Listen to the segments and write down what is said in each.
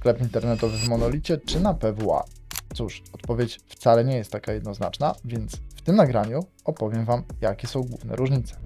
sklep internetowy w monolicie, czy na PWA? Cóż, odpowiedź wcale nie jest taka jednoznaczna, więc w tym nagraniu opowiem Wam, jakie są główne różnice.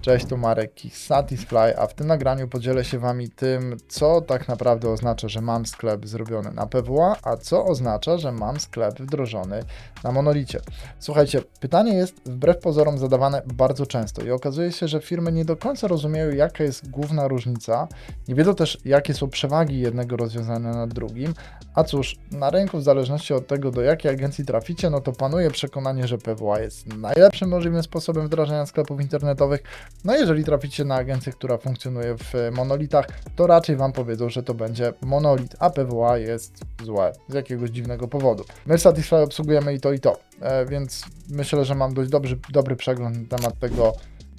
Cześć, tu Marek Satisfy, a w tym nagraniu podzielę się Wami tym, co tak naprawdę oznacza, że mam sklep zrobiony na PWA, a co oznacza, że mam sklep wdrożony na monolicie. Słuchajcie, pytanie jest wbrew pozorom zadawane bardzo często i okazuje się, że firmy nie do końca rozumieją, jaka jest główna różnica, nie wiedzą też, jakie są przewagi jednego rozwiązania nad drugim, a cóż, na rynku w zależności od tego, do jakiej agencji traficie, no to panuje przekonanie, że PWA jest najlepszym możliwym sposobem wdrażania sklepów internetowych, no jeżeli traficie na agencję, która funkcjonuje w monolitach, to raczej Wam powiedzą, że to będzie monolit, a PWA jest złe z jakiegoś dziwnego powodu. My w Satisfy obsługujemy i to i to, e, więc myślę, że mam dość dobry, dobry przegląd na temat tego,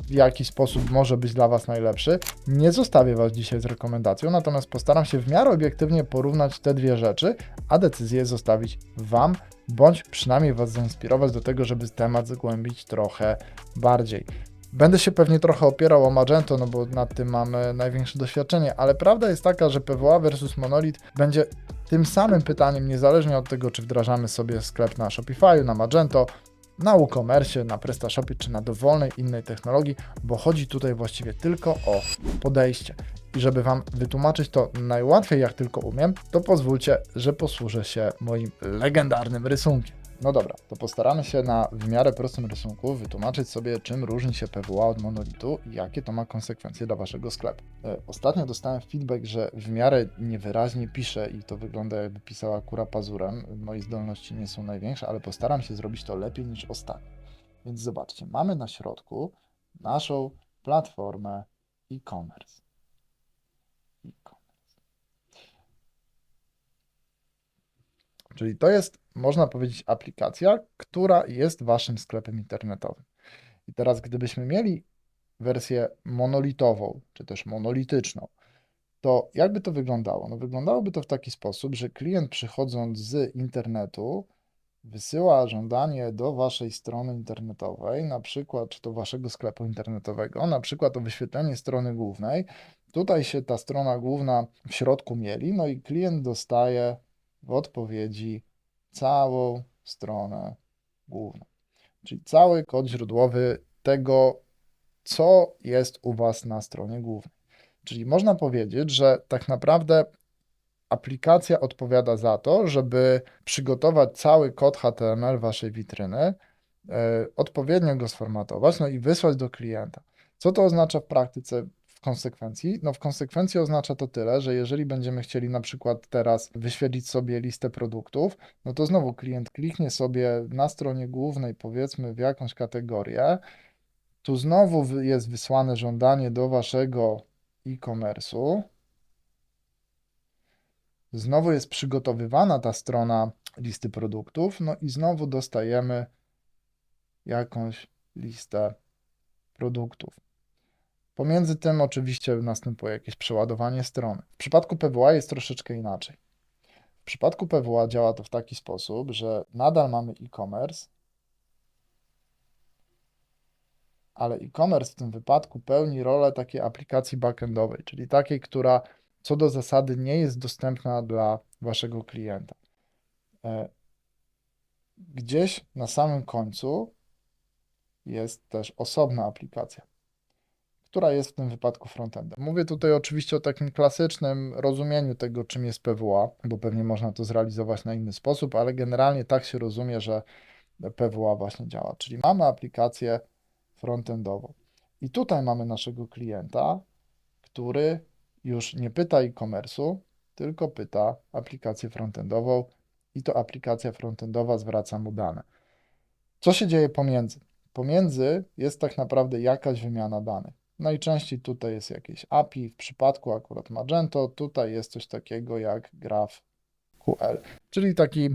w jaki sposób może być dla Was najlepszy. Nie zostawię Was dzisiaj z rekomendacją, natomiast postaram się w miarę obiektywnie porównać te dwie rzeczy, a decyzję zostawić Wam, bądź przynajmniej Was zainspirować do tego, żeby temat zgłębić trochę bardziej. Będę się pewnie trochę opierał o Magento, no bo nad tym mamy największe doświadczenie, ale prawda jest taka, że PWA versus Monolith będzie tym samym pytaniem, niezależnie od tego, czy wdrażamy sobie sklep na Shopify, na Magento, na WooCommerce, na PrestaShopie czy na dowolnej innej technologii, bo chodzi tutaj właściwie tylko o podejście. I żeby Wam wytłumaczyć to najłatwiej jak tylko umiem, to pozwólcie, że posłużę się moim legendarnym rysunkiem. No dobra, to postaramy się na w miarę prostym rysunku wytłumaczyć sobie, czym różni się PWA od monolitu i jakie to ma konsekwencje dla Waszego sklepu. E, ostatnio dostałem feedback, że w miarę niewyraźnie piszę i to wygląda jakby pisała kura pazurem. Moje zdolności nie są największe, ale postaram się zrobić to lepiej niż ostatnio. Więc zobaczcie, mamy na środku naszą platformę e-commerce. E-commerce. Czyli to jest można powiedzieć, aplikacja, która jest waszym sklepem internetowym. I teraz, gdybyśmy mieli wersję monolitową, czy też monolityczną, to jakby to wyglądało? No wyglądałoby to w taki sposób, że klient przychodząc z internetu wysyła żądanie do waszej strony internetowej, na przykład czy do waszego sklepu internetowego, na przykład o wyświetlenie strony głównej. Tutaj się ta strona główna w środku mieli, no i klient dostaje w odpowiedzi całą stronę główną. Czyli cały kod źródłowy tego, co jest u Was na stronie głównej. Czyli można powiedzieć, że tak naprawdę aplikacja odpowiada za to, żeby przygotować cały kod HTML Waszej witryny, e, odpowiednio go sformatować, no i wysłać do klienta. Co to oznacza w praktyce? Konsekwencji? No w konsekwencji oznacza to tyle, że jeżeli będziemy chcieli na przykład teraz wyświetlić sobie listę produktów, no to znowu klient kliknie sobie na stronie głównej powiedzmy w jakąś kategorię, tu znowu jest wysłane żądanie do waszego e-commerce'u, znowu jest przygotowywana ta strona listy produktów, no i znowu dostajemy jakąś listę produktów. Pomiędzy tym oczywiście następuje jakieś przeładowanie strony. W przypadku PWA jest troszeczkę inaczej. W przypadku PWA działa to w taki sposób, że nadal mamy e-commerce, ale e-commerce w tym wypadku pełni rolę takiej aplikacji backendowej, czyli takiej, która co do zasady nie jest dostępna dla waszego klienta. E, gdzieś na samym końcu jest też osobna aplikacja która jest w tym wypadku frontendem. Mówię tutaj oczywiście o takim klasycznym rozumieniu tego, czym jest PWA, bo pewnie można to zrealizować na inny sposób, ale generalnie tak się rozumie, że PWA właśnie działa. Czyli mamy aplikację frontendową. I tutaj mamy naszego klienta, który już nie pyta e-commerce'u, tylko pyta aplikację frontendową i to aplikacja frontendowa zwraca mu dane. Co się dzieje pomiędzy? Pomiędzy jest tak naprawdę jakaś wymiana danych. Najczęściej tutaj jest jakieś API, w przypadku akurat Magento tutaj jest coś takiego jak GraphQL, czyli taki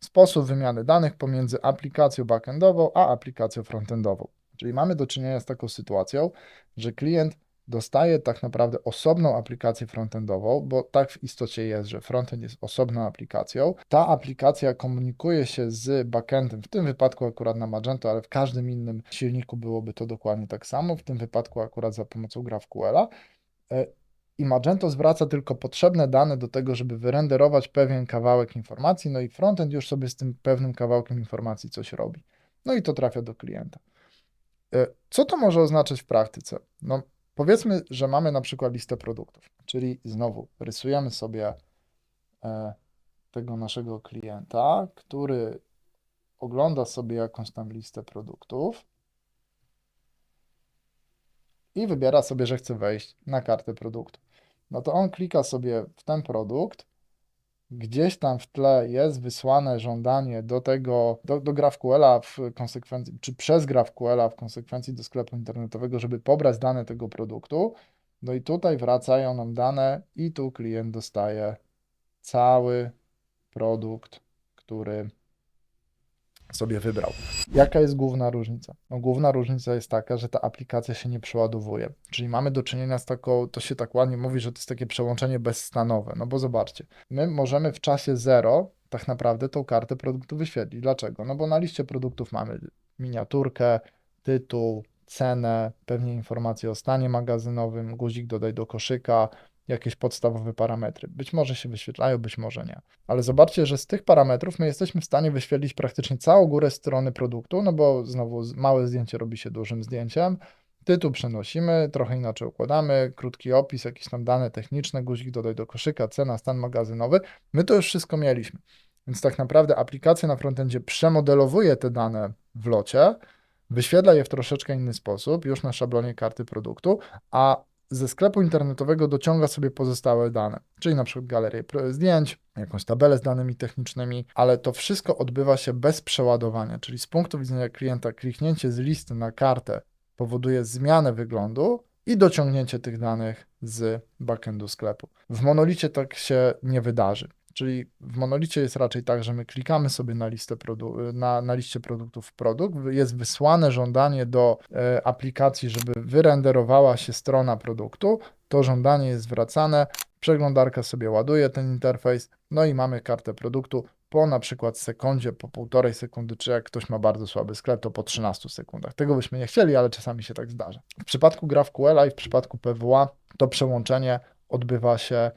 sposób wymiany danych pomiędzy aplikacją backendową a aplikacją frontendową. Czyli mamy do czynienia z taką sytuacją, że klient dostaje tak naprawdę osobną aplikację frontendową, bo tak w istocie jest, że frontend jest osobną aplikacją. Ta aplikacja komunikuje się z backendem, w tym wypadku akurat na Magento, ale w każdym innym silniku byłoby to dokładnie tak samo, w tym wypadku akurat za pomocą GraphQL-a. E, i Magento zwraca tylko potrzebne dane do tego, żeby wyrenderować pewien kawałek informacji, no i frontend już sobie z tym pewnym kawałkiem informacji coś robi. No i to trafia do klienta. E, Co to może oznaczać w praktyce? No, powiedzmy, że mamy na przykład listę produktów, czyli znowu rysujemy sobie e, tego naszego klienta, który ogląda sobie jakąś tam listę produktów i wybiera sobie, że chce wejść na kartę produktu. No to on klika sobie w ten produkt, gdzieś tam w tle jest wysłane żądanie do tego, do, do GraphQL-a w konsekwencji, czy przez GraphQL-a w konsekwencji do sklepu internetowego, żeby pobrać dane tego produktu. No i tutaj wracają nam dane i tu klient dostaje cały produkt, który sobie wybrał. Jaka jest główna różnica? No, główna różnica jest taka, że ta aplikacja się nie przeładowuje. Czyli mamy do czynienia z taką, to się tak ładnie mówi, że to jest takie przełączenie bezstanowe. No bo zobaczcie, my możemy w czasie zero tak naprawdę tą kartę produktu wyświetlić. Dlaczego? No bo na liście produktów mamy miniaturkę, tytuł, cenę, pewnie informacje o stanie magazynowym, guzik dodaj do koszyka, jakieś podstawowe parametry. Być może się wyświetlają, być może nie. Ale zobaczcie, że z tych parametrów my jesteśmy w stanie wyświetlić praktycznie całą górę strony produktu, no bo znowu małe zdjęcie robi się dużym zdjęciem. Tytuł przenosimy, trochę inaczej układamy, krótki opis, jakieś tam dane techniczne, guzik dodaj do koszyka, cena, stan magazynowy. My to już wszystko mieliśmy. Więc tak naprawdę aplikacja na frontendzie przemodelowuje te dane w locie, wyświetla je w troszeczkę inny sposób, już na szablonie karty produktu, a ze sklepu internetowego dociąga sobie pozostałe dane, czyli na przykład galerię zdjęć, jakąś tabelę z danymi technicznymi, ale to wszystko odbywa się bez przeładowania, czyli z punktu widzenia klienta kliknięcie z listy na kartę powoduje zmianę wyglądu i dociągnięcie tych danych z backendu sklepu. W monolicie tak się nie wydarzy. Czyli w monolicie jest raczej tak, że my klikamy sobie na, listę produ- na, na liście produktów produkt, jest wysłane żądanie do e, aplikacji, żeby wyrenderowała się strona produktu, to żądanie jest zwracane, przeglądarka sobie ładuje ten interfejs, no i mamy kartę produktu po na przykład sekundzie, po półtorej sekundy, czy jak ktoś ma bardzo słaby sklep, to po 13 sekundach. Tego byśmy nie chcieli, ale czasami się tak zdarza. W przypadku GraphQL i w przypadku PWA to przełączenie odbywa się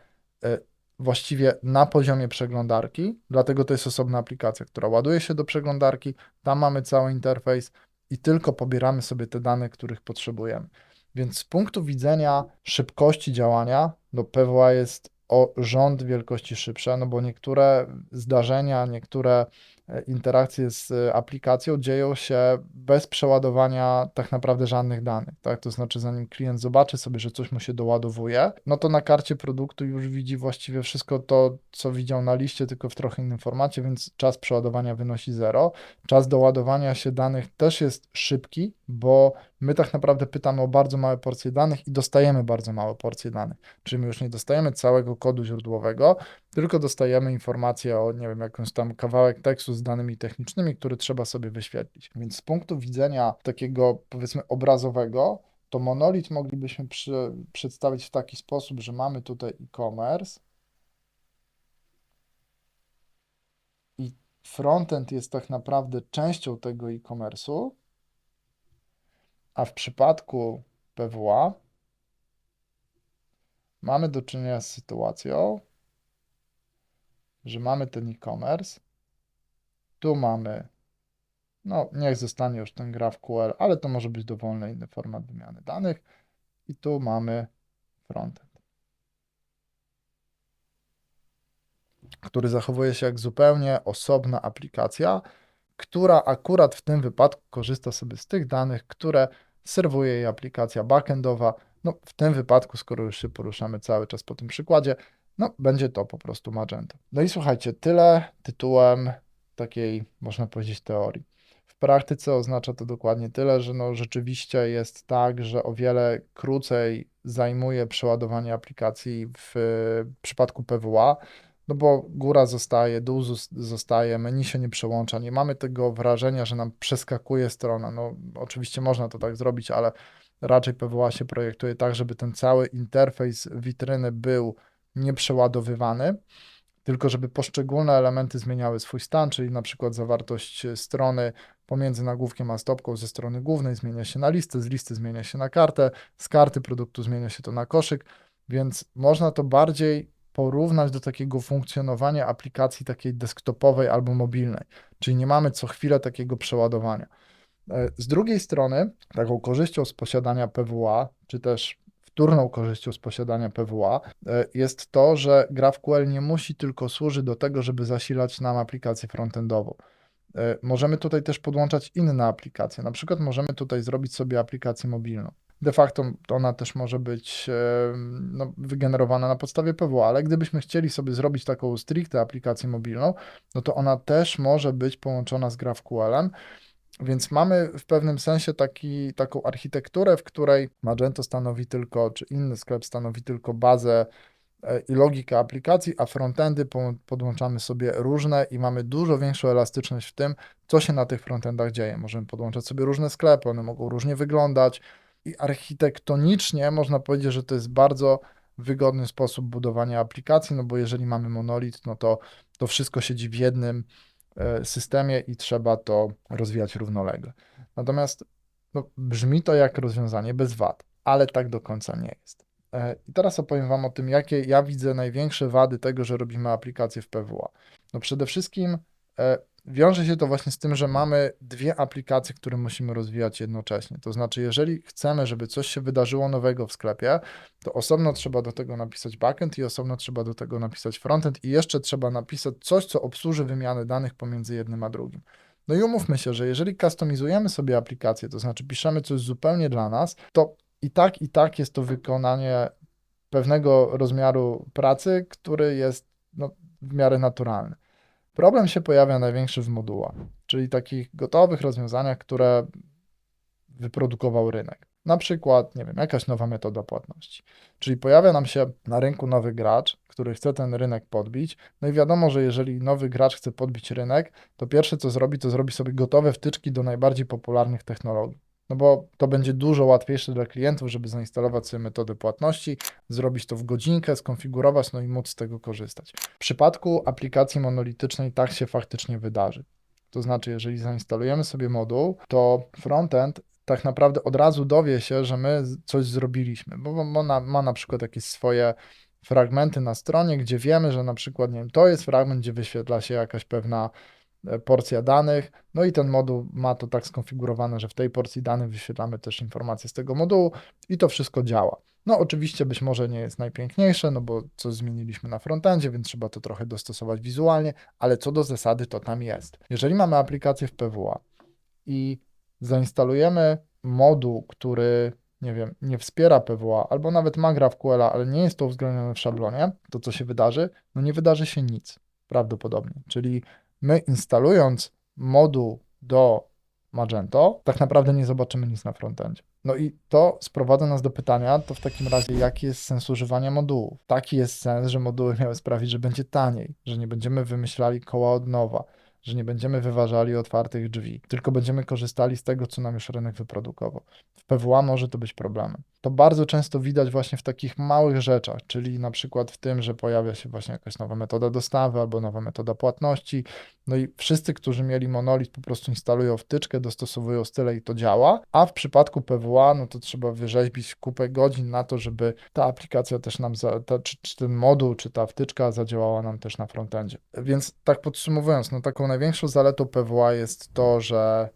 e, właściwie na poziomie przeglądarki, dlatego to jest osobna aplikacja, która ładuje się do przeglądarki, tam mamy cały interfejs i tylko pobieramy sobie te dane, których potrzebujemy. Więc z punktu widzenia szybkości działania, no PWA jest o rząd wielkości szybsze, no bo niektóre zdarzenia, niektóre interakcje z e, aplikacją dzieją się bez przeładowania tak naprawdę żadnych danych, tak? To znaczy, zanim klient zobaczy sobie, że coś mu się doładowuje, no to na karcie produktu już widzi właściwie wszystko to, co widział na liście, tylko w trochę innym formacie, więc czas przeładowania wynosi 0. Czas doładowania się danych też jest szybki, bo my tak naprawdę pytamy o bardzo małe porcje danych i dostajemy bardzo małe porcje danych. Czyli my już nie dostajemy całego kodu źródłowego, tylko dostajemy informację o, nie wiem, jakąś tam kawałek tekstu z danymi technicznymi, który trzeba sobie wyświetlić. Więc z punktu widzenia takiego, powiedzmy, obrazowego, to monolit moglibyśmy przy, przedstawić w taki sposób, że mamy tutaj e-commerce i frontend jest tak naprawdę częścią tego e-commerce'u, a w przypadku PWA mamy do czynienia z sytuacją, że mamy ten e-commerce, tu mamy, no niech zostanie już ten GraphQL, ale to może być dowolny inny format wymiany danych i tu mamy frontend, który zachowuje się jak zupełnie osobna aplikacja, która akurat w tym wypadku korzysta sobie z tych danych, które serwuje jej aplikacja backendowa. No, w tym wypadku, skoro już się poruszamy cały czas po tym przykładzie, no, będzie to po prostu Magento. No i słuchajcie, tyle tytułem takiej, można powiedzieć, teorii. W praktyce oznacza to dokładnie tyle, że no, rzeczywiście jest tak, że o wiele krócej zajmuje przeładowanie aplikacji w przypadku PWA, no bo góra zostaje, dół zos- zostaje, menu się nie przełącza, nie mamy tego wrażenia, że nam przeskakuje strona. No, oczywiście można to tak zrobić, ale raczej PWA się projektuje tak, żeby ten cały interfejs witryny był nieprzeładowywany, tylko żeby poszczególne elementy zmieniały swój stan, czyli na przykład zawartość strony pomiędzy nagłówkiem a stopką ze strony głównej zmienia się na listę, z listy zmienia się na kartę, z karty produktu zmienia się to na koszyk. więc można to bardziej porównać do takiego funkcjonowania aplikacji takiej desktopowej albo mobilnej, czyli nie mamy co chwilę takiego przeładowania. E, z drugiej strony, taką korzyścią z posiadania PWA, czy też wtórną korzyścią z posiadania PWA e, jest to, że GraphQL nie musi tylko służyć do tego, żeby zasilać nam aplikację frontendową. E, możemy tutaj też podłączać inne aplikacje. Na przykład możemy tutaj zrobić sobie aplikację mobilną. De facto ona też może być no, wygenerowana na podstawie PWA, ale gdybyśmy chcieli sobie zrobić taką stricte aplikację mobilną, no to ona też może być połączona z GraphQL-em. Więc mamy w pewnym sensie taki, taką architekturę, w której Magento stanowi tylko, czy inny sklep stanowi tylko bazę e, i logikę aplikacji, a frontendy podłączamy sobie różne i mamy dużo większą elastyczność w tym, co się na tych frontendach dzieje. Możemy podłączać sobie różne sklepy, one mogą różnie wyglądać i architektonicznie można powiedzieć, że to jest bardzo wygodny sposób budowania aplikacji, no bo jeżeli mamy monolit, no to to wszystko siedzi w jednym systemie i trzeba to rozwijać równolegle. Natomiast no, brzmi to jak rozwiązanie bez wad, ale tak do końca nie jest. E, I teraz opowiem Wam o tym, jakie ja widzę największe wady tego, że robimy aplikację w PWA. No przede wszystkim e, wiąże się to właśnie z tym, że mamy dwie aplikacje, które musimy rozwijać jednocześnie. To znaczy, jeżeli chcemy, żeby coś się wydarzyło nowego w sklepie, to osobno trzeba do tego napisać backend i osobno trzeba do tego napisać frontend i jeszcze trzeba napisać coś, co obsłuży wymianę danych pomiędzy jednym a drugim. No i umówmy się, że jeżeli customizujemy sobie aplikację, to znaczy piszemy coś zupełnie dla nas, to i tak, i tak jest to wykonanie pewnego rozmiaru pracy, który jest no, w miarę naturalny. Problem się pojawia największy w modułach, czyli takich gotowych rozwiązaniach, które wyprodukował rynek. Na przykład, nie wiem, jakaś nowa metoda płatności. Czyli pojawia nam się na rynku nowy gracz, który chce ten rynek podbić. No i wiadomo, że jeżeli nowy gracz chce podbić rynek, to pierwsze co zrobi, to zrobi sobie gotowe wtyczki do najbardziej popularnych technologii no bo to będzie dużo łatwiejsze dla klientów, żeby zainstalować sobie metodę płatności, zrobić to w godzinkę, skonfigurować, no i móc z tego korzystać. W przypadku aplikacji monolitycznej tak się faktycznie wydarzy. To znaczy, jeżeli zainstalujemy sobie moduł, to frontend tak naprawdę od razu dowie się, że my coś zrobiliśmy, bo ma, ma na przykład jakieś swoje fragmenty na stronie, gdzie wiemy, że na przykład, nie wiem, to jest fragment, gdzie wyświetla się jakaś pewna porcja danych. No i ten moduł ma to tak skonfigurowane, że w tej porcji danych wyświetlamy też informacje z tego modułu i to wszystko działa. No oczywiście być może nie jest najpiękniejsze, no bo coś zmieniliśmy na frontendzie, więc trzeba to trochę dostosować wizualnie, ale co do zasady to tam jest. Jeżeli mamy aplikację w PWA i zainstalujemy moduł, który nie wiem, nie wspiera PWA, albo nawet ma GraphQL, ale nie jest to uwzględnione w szablonie, to co się wydarzy? No nie wydarzy się nic, prawdopodobnie. Czyli my instalując moduł do Magento, tak naprawdę nie zobaczymy nic na frontendzie. No i to sprowadza nas do pytania, to w takim razie jaki jest sens używania modułów? Taki jest sens, że moduły miały sprawić, że będzie taniej, że nie będziemy wymyślali koła od nowa, że nie będziemy wyważali otwartych drzwi, tylko będziemy korzystali z tego, co nam już rynek wyprodukował. W PWA może to być problemem. To bardzo często widać właśnie w takich małych rzeczach, czyli na przykład w tym, że pojawia się właśnie jakaś nowa metoda dostawy albo nowa metoda płatności. No i wszyscy, którzy mieli monolit, po prostu instalują wtyczkę, dostosowują style i to działa. A w przypadku PWA, no to trzeba wyrzeźbić kupę godzin na to, żeby ta aplikacja też nam, za, ta, czy, czy ten moduł, czy ta wtyczka zadziałała nam też na frontendzie. Więc tak podsumowując, no taką największą zaletą PWA jest to, że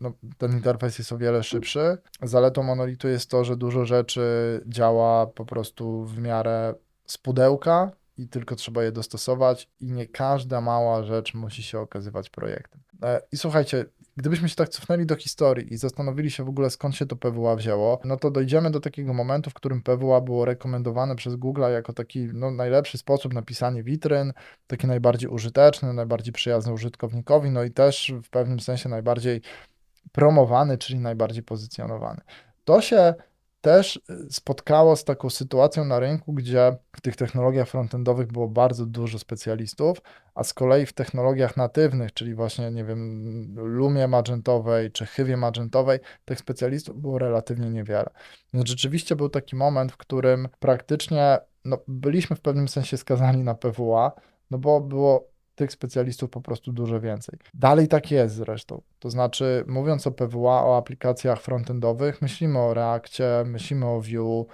no, ten interfejs jest o wiele szybszy. Zaletą monolitu jest to, że dużo rzeczy działa po prostu w miarę z pudełka i tylko trzeba je dostosować i nie każda mała rzecz musi się okazywać projektem. E, I słuchajcie, Gdybyśmy się tak cofnęli do historii i zastanowili się w ogóle skąd się to PWA wzięło, no to dojdziemy do takiego momentu, w którym PWA było rekomendowane przez Google jako taki no, najlepszy sposób na pisanie witryn, taki najbardziej użyteczny, najbardziej przyjazny użytkownikowi, no i też w pewnym sensie najbardziej promowany, czyli najbardziej pozycjonowany. To się też y, spotkało z taką sytuacją na rynku, gdzie w tych technologiach frontendowych było bardzo dużo specjalistów, a z kolei w technologiach natywnych, czyli właśnie, nie wiem, Lumie magentowej czy Chywie magentowej, tych specjalistów było relatywnie niewiele. Więc rzeczywiście był taki moment, w którym praktycznie no, byliśmy w pewnym sensie skazani na PWA, no bo było tych specjalistów po prostu dużo więcej. Dalej tak jest zresztą. To znaczy, mówiąc o PWA, o aplikacjach frontendowych, myślimy o Reakcie, myślimy o Vue,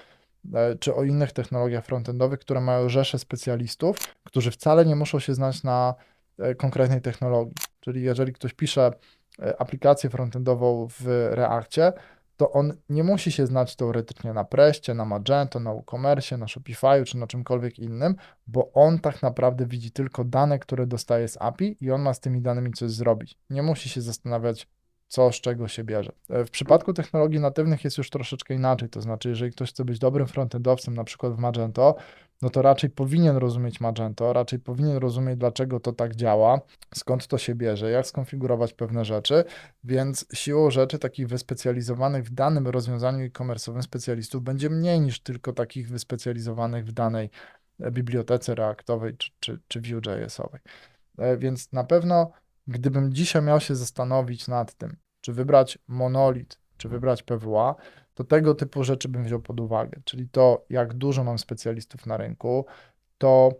e, czy o innych technologiach frontendowych, które mają rzesze specjalistów, którzy wcale nie muszą się znać na e, konkretnej technologii. Czyli jeżeli ktoś pisze e, aplikację frontendową w Reakcie, to on nie musi się znać teoretycznie na Preście, na Magento, na WooCommerce, na Shopify czy na czymkolwiek innym, bo on tak naprawdę widzi tylko dane, które dostaje z API i on ma z tymi danymi coś zrobić. Nie musi się zastanawiać, co z czego się bierze. E, W przypadku technologii natywnych jest już troszeczkę inaczej, to znaczy, jeżeli ktoś chce być dobrym frontendowcem, na przykład w Magento, no to raczej powinien rozumieć Magento, raczej powinien rozumieć, dlaczego to tak działa, skąd to się bierze, jak skonfigurować pewne rzeczy, więc siłą rzeczy takich wyspecjalizowanych w danym rozwiązaniu e-commerce'owym specjalistów będzie mniej niż tylko takich wyspecjalizowanych w danej e, bibliotece reaktowej czy, czy, czy Vue.jsowej. E, Więc na pewno, gdybym dzisiaj miał się zastanowić nad tym, czy wybrać monolit, czy wybrać PWA, to tego typu rzeczy bym wziął pod uwagę, czyli to, jak dużo mam specjalistów na rynku, to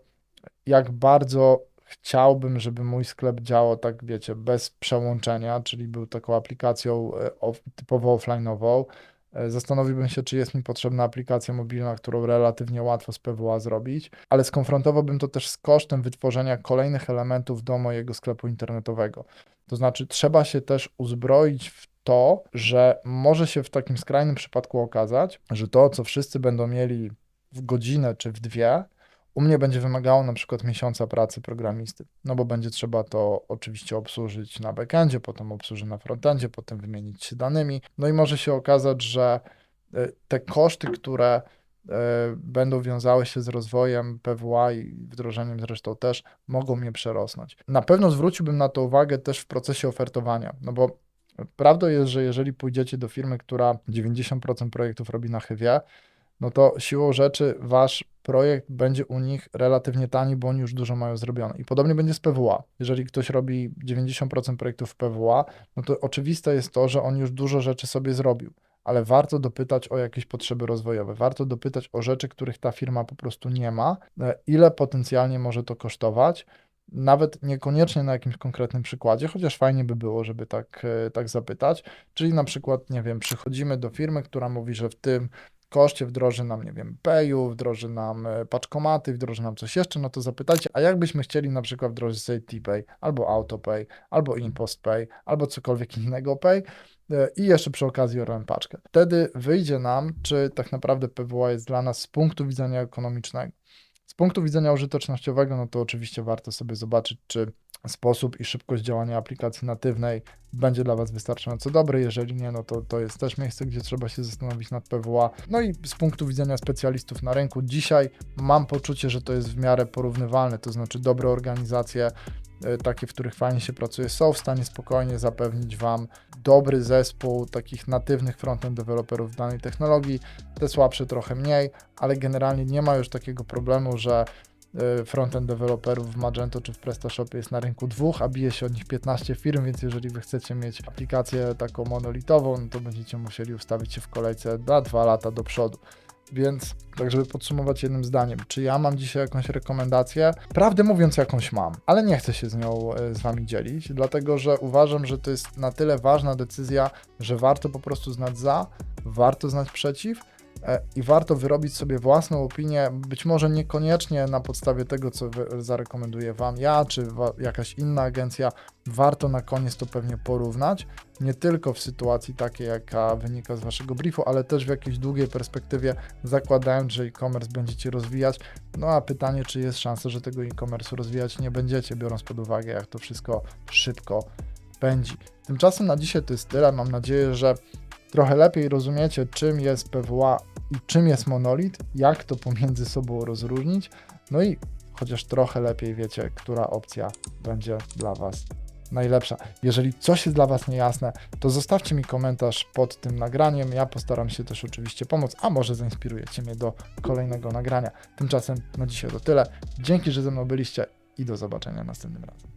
jak bardzo chciałbym, żeby mój sklep działał tak, wiecie, bez przełączenia, czyli był taką aplikacją e, typowo offline'ową. E, Zastanowiłbym się, czy jest mi potrzebna aplikacja mobilna, którą relatywnie łatwo z PWA zrobić, ale skonfrontowałbym to też z kosztem wytworzenia kolejnych elementów do mojego sklepu internetowego. To znaczy, trzeba się też uzbroić w to, że może się w takim skrajnym przypadku okazać, że to, co wszyscy będą mieli w godzinę czy w dwie, u mnie będzie wymagało na przykład miesiąca pracy programisty, no bo będzie trzeba to oczywiście obsłużyć na backendzie, potem obsłużyć na frontendzie, potem wymienić się danymi. No i może się okazać, że e, te koszty, które e, będą wiązały się z rozwojem PWA i wdrożeniem zresztą też, mogą mnie przerosnąć. Na pewno zwróciłbym na to uwagę też w procesie ofertowania, no bo prawdą jest, że jeżeli pójdziecie do firmy, która 90% projektów robi na chywie, no to siłą rzeczy wasz projekt będzie u nich relatywnie tani, bo oni już dużo mają zrobione. I podobnie będzie z PWA. Jeżeli ktoś robi 90% projektów w PWA, no to oczywiste jest to, że on już dużo rzeczy sobie zrobił, ale warto dopytać o jakieś potrzeby rozwojowe, warto dopytać o rzeczy, których ta firma po prostu nie ma, e, ile potencjalnie może to kosztować. Nawet niekoniecznie na jakimś konkretnym przykładzie, chociaż fajnie by było, żeby tak, e, tak zapytać. Czyli na przykład, nie wiem, przychodzimy do firmy, która mówi, że w tym koszcie wdroży nam, nie wiem, Payu, wdroży nam e, paczkomaty, wdroży nam coś jeszcze, no to zapytajcie, a jak byśmy chcieli na przykład wdrożyć sobie T-Pay, albo AutoPay, albo InPostPay, albo cokolwiek innego Pay e, i jeszcze przy okazji orłem paczkę. Wtedy wyjdzie nam, czy tak naprawdę PWA jest dla nas z punktu widzenia ekonomicznego. Punktu widzenia użytecznościowego, no to oczywiście warto sobie zobaczyć, czy sposób i szybkość działania aplikacji natywnej będzie dla Was wystarczająco dobry. Jeżeli nie, no to to jest też miejsce, gdzie trzeba się zastanowić nad PWA. No i z punktu widzenia specjalistów na rynku, dzisiaj mam poczucie, że to jest w miarę porównywalne, to znaczy dobre organizacje, takie, w których fajnie się pracuje, są w stanie spokojnie zapewnić Wam dobry zespół takich natywnych frontend deweloperów danej technologii, te słabsze trochę mniej, ale generalnie nie ma już takiego problemu, że y, frontend deweloperów w Magento czy w PrestaShopie jest na rynku dwóch, a bije się od nich 15 firm, więc jeżeli wy chcecie mieć aplikację taką monolitową, no to będziecie musieli ustawić się w kolejce na dwa lata do przodu. Więc, tak żeby podsumować jednym zdaniem, czy ja mam dzisiaj jakąś rekomendację? Prawdę mówiąc, jakąś mam, ale nie chcę się z nią e, z Wami dzielić, dlatego że uważam, że to jest na tyle ważna decyzja, że warto po prostu znać za, warto znać przeciw i warto wyrobić sobie własną opinię, być może niekoniecznie na podstawie tego, co zarekomenduję Wam ja, czy wa- jakaś inna agencja. Warto na koniec to pewnie porównać, nie tylko w sytuacji takiej, jaka wynika z Waszego briefu, ale też w jakiejś długiej perspektywie, zakładając, że e-commerce będziecie rozwijać. No a pytanie, czy jest szansa, że tego e-commerce rozwijać nie będziecie, biorąc pod uwagę, jak to wszystko szybko pędzi. Tymczasem na dzisiaj to jest tyle. Mam nadzieję, że trochę lepiej rozumiecie, czym jest PWA i czym jest monolit, jak to pomiędzy sobą rozróżnić. No i chociaż trochę lepiej wiecie, która opcja będzie dla Was najlepsza. Jeżeli coś jest dla Was niejasne, to zostawcie mi komentarz pod tym nagraniem. Ja postaram się też oczywiście pomóc, a może zainspirujecie mnie do kolejnego nagrania. Tymczasem na dzisiaj to tyle. Dzięki, że ze mną byliście i do zobaczenia następnym razem.